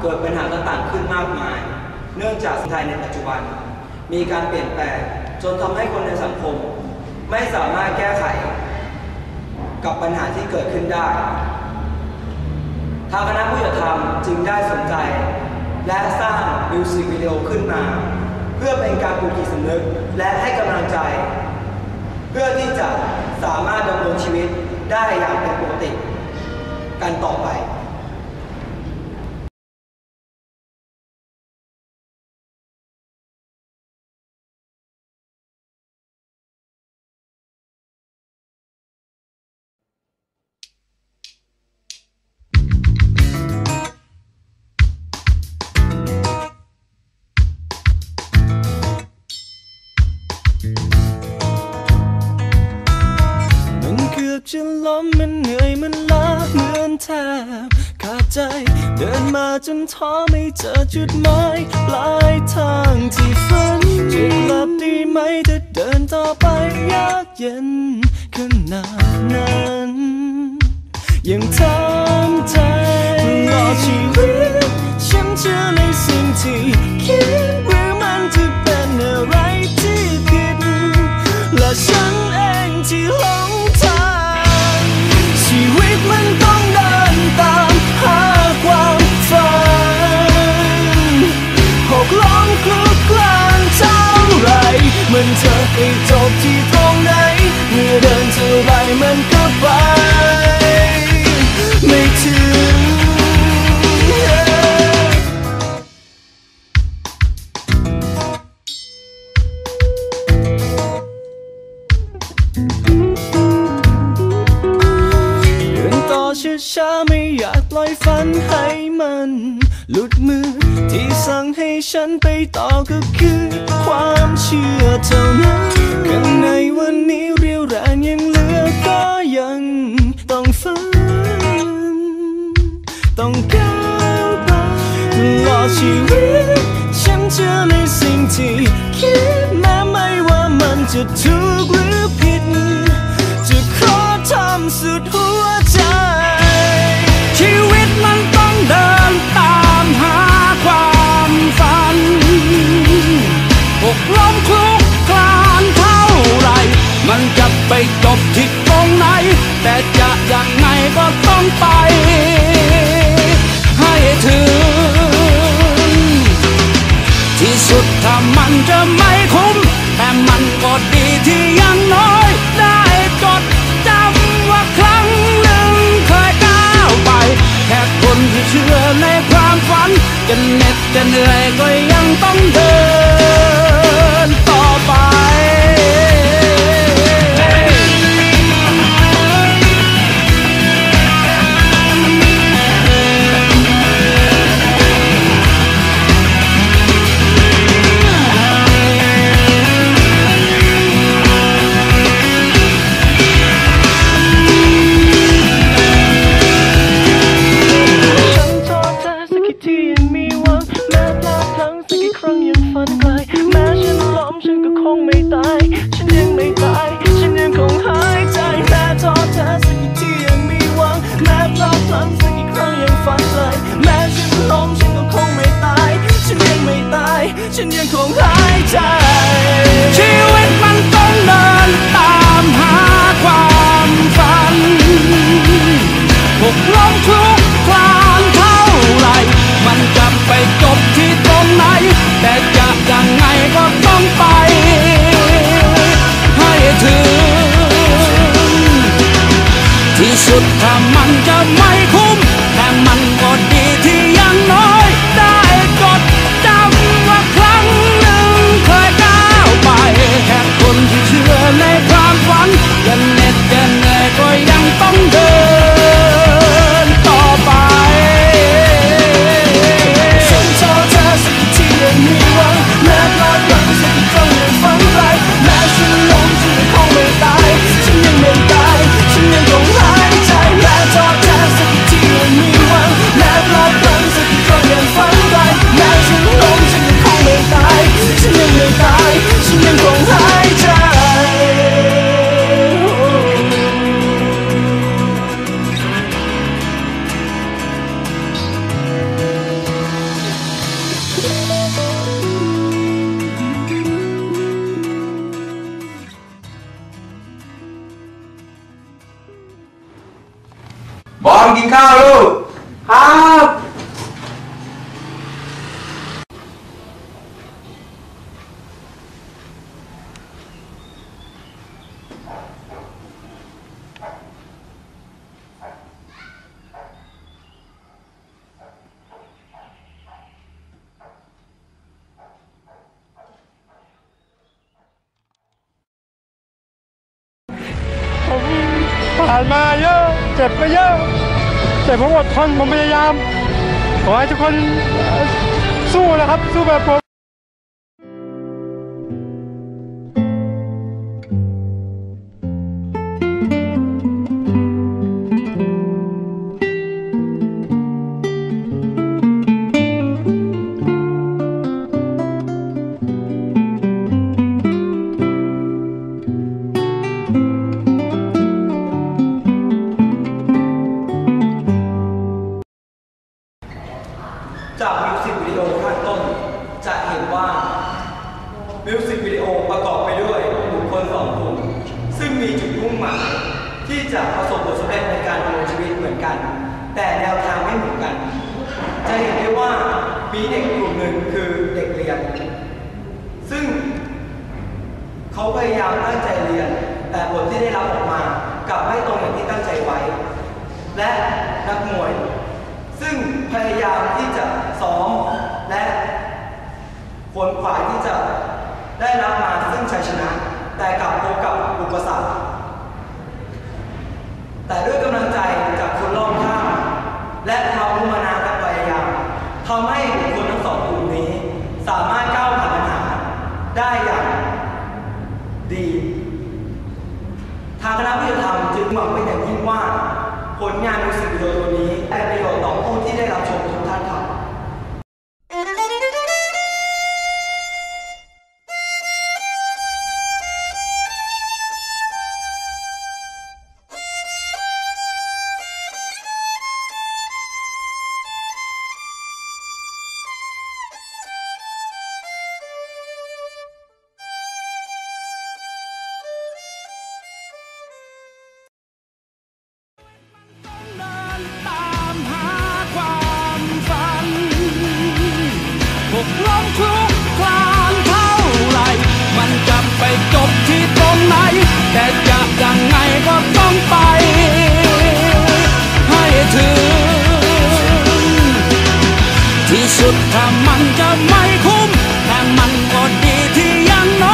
เกิดปัญหาต่างๆขึ้นมากมาย เนื่องจากสังคมไทยในปัจจุบัน มีการเปลี่ยนแปลงจนทำให้คนในสังคม ไม่สามารถแก้ไข กับปัญหาที่เกิดขึ้นได้ ทางคณะผู้จัดทำจึงได้สนใจ และสร้างมิวสิกวิดีโอขึ้นมา เพื่อเป็นการปลุกจิตสำนึกและให้กำลังใจ เพื่อที่จะสามารถดำรงชีวิตได้อย่างเป็นปกติ กันต่อไป ล้มมันเหนื่อยมันล้าเหมือนแทบขาดใจ เดินมาจนท้อไม่เจอจุดหมายปลายทางที่ฝันจะกลับดีไหมถ้าเดินต่อไปยากเย็นขนาดนั้นยังทำใจตลอชีวิตฉันเชื่อในสิ่งที่คิด มันก็ไป ไม่ถึง เดินต่อช้าๆไม่อยากปล่อยฝันให้มัน หลุดมือที่สั่งให้ฉันไปต่อก็คือ ความเชื่อเท่านั้นข้างในวันนี้เรียวแรงยัง ยังต้องฝัน ต้องก้าวไปตลอดชีวิต ฉันเชื่อในสิ่งที่คิดแม้ไม่ว่ามันจะถูก ที่ 停靠路。好。Allemagne, c'est payant แต่ผมอดทนผมพยายามขอให้ทุกคนสู้นะครับสู้แบบผม ดีโอข้างต้น จะเห็นว่ามิวสิกวิดีโอประกอบไปด้วยบุคคลสองกลุ่มซึ่งมีจุดมุ่งหมายที่จะประสบผลสำเร็จในการดำเนินชีวิตเหมือนกัน แต่แนวทางไม่เหมือนกัน จะเห็นได้ว่ามีเด็กกลุ่มหนึ่งคือเด็กเรียน ซึ่งเขาพยายามตั้งใจเรียน แต่ผลที่ได้รับออกมากลับไม่ตรงอย่างที่ตั้งใจไว้ และนักมวย ซึ่งพยายามที่จะ ซ้อม และผลขวายที่จะได้รับมาซึ่งชัยชนะ แต่กลับพบกับอุปสรรคแต่ด้วยกำลังใจจากคนรอบข้างและความมุ่งมั่นและพยายามทำให้บุคคลทั้งสองกลุ่มนี้ สามารถก้าวผ่านปัญหาได้อย่างดี ทางคณะวิทยาธรรมจึงหวังเป็นอย่างยิ่งว่า ผลงานมิวสิกวิดีโอตัวนี้ได้ประโยชน์ต่อผู้ที่ได้รับชมทุก แต่จะยังไงก็ต้องไป ให้ถึง ที่สุดถ้ามันจะไม่คุ้มแต่มันก็ดีที่ยังน้อ